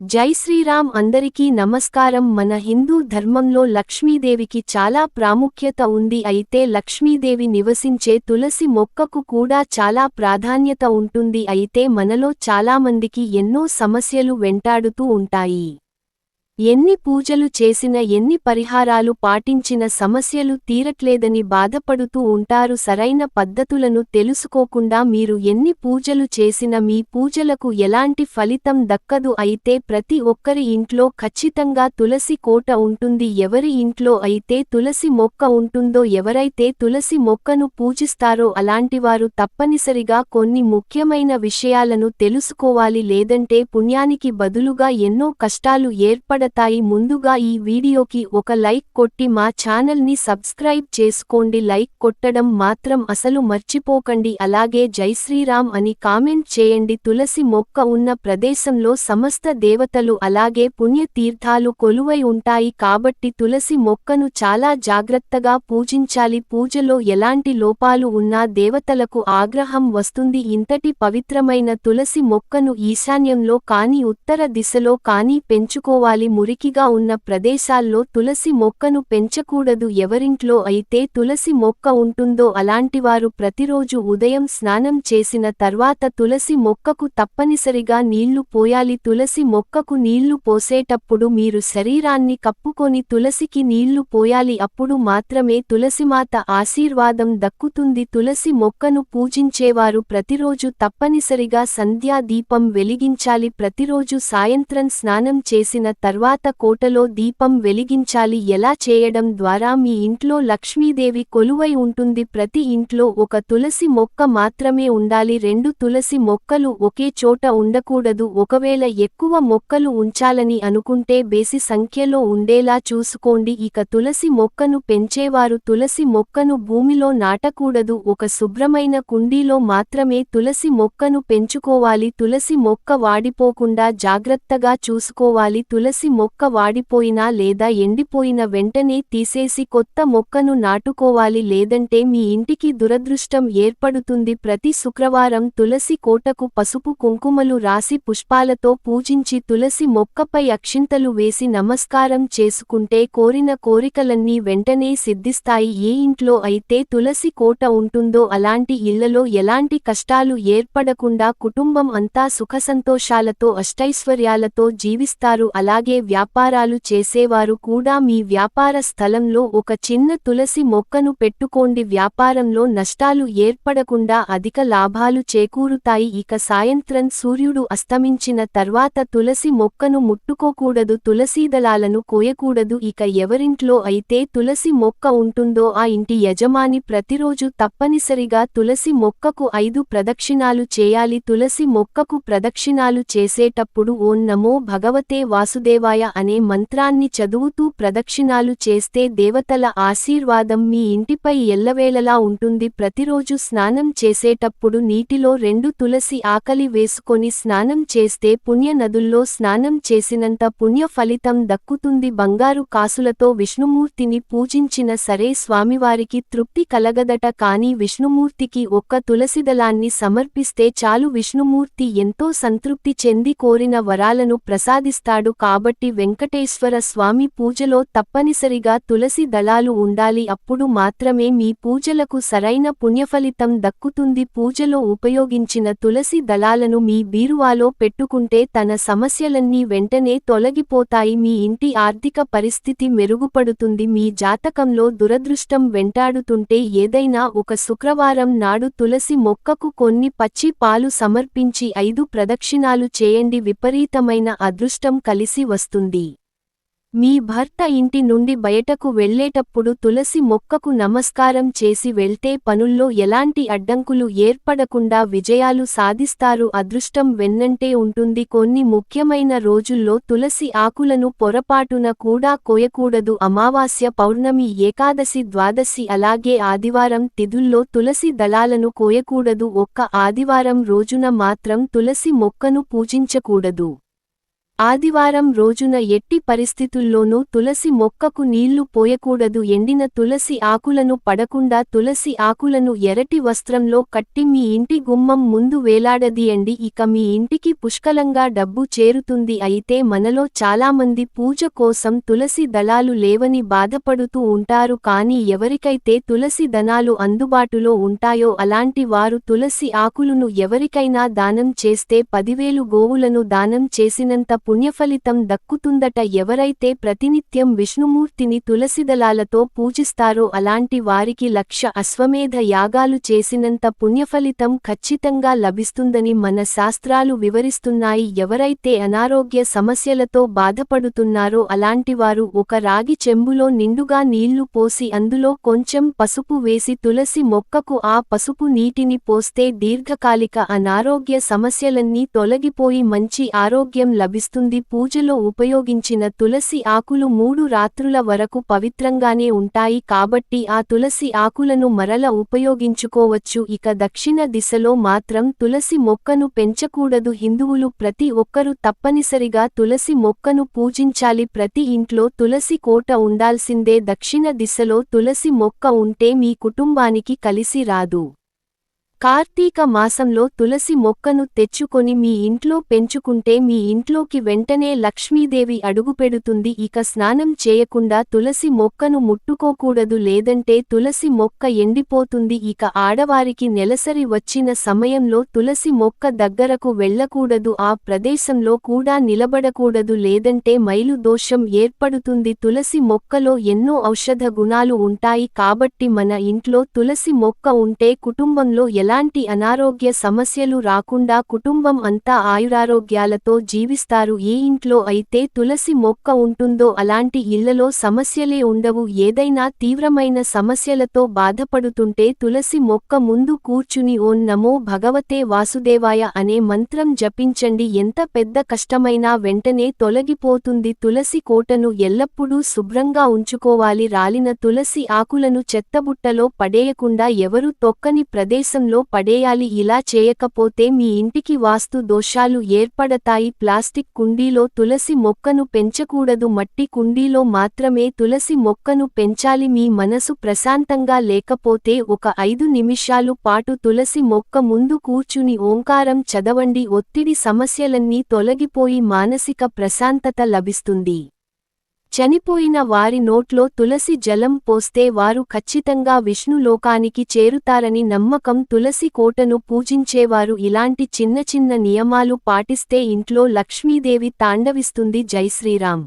జై శ్రీరామ్ అందరికీ నమస్కారం. మన హిందూ ధర్మంలో లక్ష్మీదేవికి చాలా ప్రాముఖ్యత ఉంది. అయితే లక్ష్మీదేవి నివసించే తులసి మొక్కకు కూడా చాలా ప్రాధాన్యత ఉంటుంది. అయితే మనలో చాలామందికి ఎన్నో సమస్యలు వెంటాడుతూ ఉంటాయి. ఎన్ని పూజలు చేసిన ఎన్ని పరిహారాలు పాటించిన సమస్యలు తీరట్లేదని బాధపడుతూ ఉంటారు. సరైన పద్ధతులను తెలుసుకోకుండా మీరు ఎన్ని పూజలు చేసినా మీ పూజలకు ఎలాంటి ఫలితం దక్కదు. అయితే ప్రతి ఒక్కరి ఇంట్లో ఖచ్చితంగా తులసి కోట ఉంటుంది. ఎవరి ఇంట్లో అయితే తులసి మొక్క ఉంటుందో ఎవరైతే తులసి మొక్కను పూజిస్తారో అలాంటివారు తప్పనిసరిగా కొన్ని ముఖ్యమైన విషయాలను తెలుసుకోవాలి. లేదంటే పుణ్యానికి బదులుగా ఎన్నో కష్టాలు ఏర్పడ పడతాయి ముందుగా ఈ వీడియోకి ఒక లైక్ కొట్టి మా ఛానల్ని సబ్స్క్రైబ్ చేసుకోండి. లైక్ కొట్టడం మాత్రం అసలు మర్చిపోకండి. అలాగే జై శ్రీరామ్ అని కామెంట్ చేయండి. తులసి మొక్క ఉన్న ప్రదేశంలో సమస్త దేవతలు అలాగే పుణ్యతీర్థాలు కొలువై ఉంటాయి. కాబట్టి తులసి మొక్కను చాలా జాగ్రత్తగా పూజించాలి. పూజలో ఎలాంటి లోపాలు ఉన్నా దేవతలకు ఆగ్రహం వస్తుంది. ఇంతటి పవిత్రమైన తులసి మొక్కను ఈశాన్యంలో కాని ఉత్తర దిశలో కాని పెంచుకోవాలి. మురికిగా ఉన్న ప్రదేశాల్లో తులసి మొక్కను పెంచకూడదు ఎవరింట్లో అయితే తులసి మొక్క ఉంటుందో అలాంటివారు ప్రతిరోజు ఉదయం స్నానం చేసిన తర్వాత తులసి మొక్కకు తప్పనిసరిగా నీళ్ళు పోయాలి. తులసి మొక్కకు నీళ్ళు పోసేటప్పుడు మీరు శరీరాన్ని కప్పుకొని తులసికి నీళ్ళు పోయాలి. అప్పుడు మాత్రమే తులసిమాత ఆశీర్వాదం దక్కుతుంది. తులసి మొక్కను పూజించేవారు ప్రతిరోజు తప్పనిసరిగా సంధ్యా దీపం వెలిగించాలి. ప్రతిరోజు సాయంత్రం స్నానం చేసిన తర్వాత కోటలో దీపం వెలిగించాలి. ఎలా చేయడం ద్వారా మీ ఇంట్లో లక్ష్మీదేవి కొలువై ఉంటుంది. ప్రతి ఇంట్లో ఒక తులసి మొక్క మాత్రమే ఉండాలి. రెండు తులసి మొక్కలు ఒకే చోట ఉండకూడదు. ఒకవేళ ఎక్కువ మొక్కలు ఉంచాలని అనుకుంటే బేసి సంఖ్యలో ఉండేలా చూసుకోండి. ఇక తులసి మొక్కను పెంచేవారు తులసి మొక్కను భూమిలో నాటకూడదు. ఒక శుభ్రమైన కుండీలో మాత్రమే తులసి మొక్కను పెంచుకోవాలి. తులసి మొక్క వాడిపోకుండా జాగ్రత్తగా చూసుకోవాలి. తులసి మొక్క వాడిపోయినా లేదా ఎండిపోయిన వెంటనే తీసేసి కొత్త మొక్కను నాటుకోవాలి లేదంటే మీ ఇంటికి దురదృష్టం ఏర్పడుతుంది. ప్రతి శుక్రవారం తులసి కోటకు పసుపు కుంకుమలు రాసి పుష్పాలతో పూజించి తులసి మొక్కపై అక్షింతలు వేసి నమస్కారం చేసుకుంటే కోరిన కోరికలన్నీ వెంటనే సిద్ధిస్తాయి. ఏ ఇంట్లో అయితే తులసి కోట ఉంటుందో అలాంటి ఇళ్ళలో ఎలాంటి కష్టాలు ఏర్పడకుండా కుటుంబం అంతా సుఖసంతోషాలతో అష్టైశ్వర్యాలతో జీవిస్తారు. అలాగే వ్యాపారాలు చేసేవారు కూడా మీ వ్యాపార స్థలంలో ఒక చిన్న తులసి మొక్కను పెట్టుకోండి. వ్యాపారంలో నష్టాలు ఏర్పడకుండా అధిక లాభాలు చేకూరుతాయి. ఇక సాయంత్రం సూర్యుడు అస్తమించిన తర్వాత తులసి మొక్కను ముట్టుకోకూడదు. తులసీదళాలను కోయకూడదు. ఇక ఎవరింట్లో అయితే తులసి మొక్క ఉంటుందో ఆ ఇంటి యజమాని ప్రతిరోజు తప్పనిసరిగా తులసి మొక్కకు ఐదు ప్రదక్షిణాలు చేయాలి. తులసి మొక్కకు ప్రదక్షిణాలు చేసేటప్పుడు ఓం నమో భగవతే వాసుదేవాయ అనే మంత్రాన్ని చదువుతూ ప్రదక్షిణాలు చేస్తే దేవతల ఆశీర్వాదం మీ ఇంటిపై ఎల్లవేళలా ఉంటుంది. ప్రతిరోజు స్నానం చేసేటప్పుడు నీటిలో రెండు తులసి ఆకలి వేసుకొని స్నానం చేస్తే పుణ్య నదుల్లో స్నానం చేసినంత పుణ్య ఫలితం దక్కుతుంది. బంగారు కాసులతో విష్ణుమూర్తిని పూజించిన సరే స్వామివారికి తృప్తి కలగదట. కాని విష్ణుమూర్తికి ఒక్క తులసిదళాన్ని సమర్పిస్తే చాలు. విష్ణుమూర్తి ఎంతో సంతృప్తి చెంది కోరిన వరాలను ప్రసాదిస్తాడు. కాబట్టి వెంకటేశ్వర స్వామి పూజలో తప్పనిసరిగా తులసి దళాలు ఉండాలి అప్పుడు మాత్రమే మీ పూజలకు సరైన పుణ్యఫలితం దక్కుతుంది. పూజలో ఉపయోగించిన తులసి దళాలను మీ బీరువాలో పెట్టుకుంటే తన సమస్యలన్నీ వెంటనే తొలగిపోతాయి. మీ ఇంటి ఆర్థిక పరిస్థితి మెరుగుపడుతుంది. మీ జాతకంలో దురదృష్టం వెంటాడుతుంటే ఏదైనా ఒక శుక్రవారం నాడు తులసి మొక్కకు కొన్ని పచ్చి పాలు సమర్పించి ఐదు ప్రదక్షిణాలు చేయండి. విపరీతమైన అదృష్టం కలిసి వస్తుంది. మీ భర్త ఇంటి నుండి బయటకు వెళ్ళేటప్పుడు తులసి మొక్కకు నమస్కారం చేసి వెళ్తే పనుల్లో ఎలాంటి అడ్డంకులు ఏర్పడకుండా విజయాలు సాధిస్తారు. అదృష్టం వెన్నంటే ఉంటుంది. కొన్ని ముఖ్యమైన రోజుల్లో తులసి ఆకులను పొరపాటున కూడా కోయకూడదు. అమావాస్య పౌర్ణమి ఏకాదశి ద్వాదశి అలాగే ఆదివారం తిథుల్లో తులసి దళాలను కోయకూడదు. ఒక్క ఆదివారం రోజున మాత్రం తులసి మొక్కను పూజించకూడదు. ఆదివారం రోజున ఎట్టి పరిస్థితుల్లోనూ తులసి మొక్కకు నీళ్ళు పోయకూడదు. ఎండిన తులసి ఆకులను పడకుండా తులసి ఆకులను ఎరటి వస్త్రంలో కట్టి మీ ఇంటి గుమ్మం ముందు వేలాడదీయండి. ఇక మీ ఇంటికి పుష్కలంగా డబ్బు చేరుతుంది. అయితే మనలో చాలామంది పూజ కోసం తులసి దళాలు లేవని బాధపడుతూ ఉంటారు. కానీ ఎవరికైతే తులసి దనాలు అందుబాటులో ఉంటాయో అలాంటి వారు తులసి ఆకులను ఎవరికైనా దానం చేస్తే పదివేలు గోవులను దానం చేసినంత పుణ్యఫలితం దక్కుతుందట ఎవరైతే ప్రతినిత్యం విష్ణుమూర్తిని తులసిదళాలతో పూజిస్తారో అలాంటి వారికి లక్ష అశ్వమేధ యాగాలు చేసినంత పుణ్యఫలితం ఖచ్చితంగా లభిస్తుందని మన శాస్త్రాలు వివరిస్తున్నాయి. ఎవరైతే అనారోగ్య సమస్యలతో బాధపడుతున్నారో అలాంటివారు ఒక రాగి చెంబులో నిండుగా నీళ్ళు పోసి అందులో కొంచెం పసుపు వేసి తులసి మొక్కకు ఆ పసుపు నీటిని పోస్తే దీర్ఘకాలిక అనారోగ్య సమస్యలన్నీ తొలగిపోయి మంచి ఆరోగ్యం లభిస్తుంది. పూజలో ఉపయోగించిన తులసి ఆకులు మూడు రాత్రుల వరకు పవిత్రంగానే ఉంటాయి కాబట్టి ఆ తులసి ఆకులను మరల ఉపయోగించుకోవచ్చు. ఇక దక్షిణ దిశలో మాత్రం తులసి మొక్కను పెంచకూడదు. హిందువులు ప్రతి ఒక్కరూ తప్పనిసరిగా తులసి మొక్కను పూజించాలి. ప్రతి ఇంట్లో తులసి కోట ఉండాల్సిందే. దక్షిణ దిశలో తులసి మొక్క ఉంటే మీ కుటుంబానికి కలిసి రాదు. కార్తీక మాసంలో తులసి మొక్కను తెచ్చుకొని మీ ఇంట్లో పెంచుకుంటే మీ ఇంట్లోకి వెంటనే లక్ష్మీదేవి అడుగుపెడుతుంది. ఇక స్నానం చేయకుండా తులసి మొక్కను ముట్టుకోకూడదు లేదంటే తులసి మొక్క ఎండిపోతుంది. ఇక ఆడవారికి నెలసరి వచ్చిన సమయంలో తులసి మొక్క దగ్గరకు వెళ్ళకూడదు ఆ ప్రదేశంలో కూడా నిలబడకూడదు లేదంటే మైలు దోషం ఏర్పడుతుంది. తులసి మొక్కలో ఎన్నో ఔషధ గుణాలు ఉంటాయి కాబట్టి మన ఇంట్లో తులసి మొక్క ఉంటే కుటుంబంలో ఎలాంటి అనారోగ్య సమస్యలు రాకుండా కుటుంబం అంతా ఆయురారోగ్యాలతో జీవిస్తారు. ఏ ఇంట్లో అయితే తులసి మొక్క ఉంటుందో అలాంటి ఇళ్ళలో సమస్యలే ఉండవు. ఏదైనా తీవ్రమైన సమస్యలతో బాధపడుతుంటే తులసి మొక్క ముందు కూర్చుని ఓం నమో భగవతే వాసుదేవాయ అనే మంత్రం జపించండి. ఎంత పెద్ద కష్టమైనా వెంటనే తొలగిపోతుంది. తులసి కోటను ఎల్లప్పుడూ శుభ్రంగా ఉంచుకోవాలి. రాలిన తులసి ఆకులను చెత్తబుట్టలో పడేయకుండా ఎవరు తొక్కని ప్రదేశంలో పడేయాలి. ఇలా చేయకపోతే మీ ఇంటికి వాస్తు దోషాలు ఏర్పడతాయి. ప్లాస్టిక్ కుండీలో తులసి మొక్కను పెంచకూడదు. మట్టి కుండీలో మాత్రమే తులసి మొక్కను పెంచాలి. మీ మనసు ప్రశాంతంగా లేకపోతే ఒక ఐదు నిమిషాలు పాటు తులసి మొక్క ముందు కూర్చుని ఓంకారం చదవండి. ఒత్తిడి సమస్యలన్నీ తొలగిపోయి మానసిక ప్రశాంతత లభిస్తుంది. చనిపోయిన వారి నోట్లో తులసి జలం పోస్తే వారు ఖచ్చితంగా విష్ణులోకానికి చేరుతారని నమ్మకం తులసి కోటను పూజించేవారు ఇలాంటి చిన్న చిన్న నియమాలు పాటిస్తే ఇంట్లో లక్ష్మీదేవి తాండవిస్తుంది. జై శ్రీరామ్.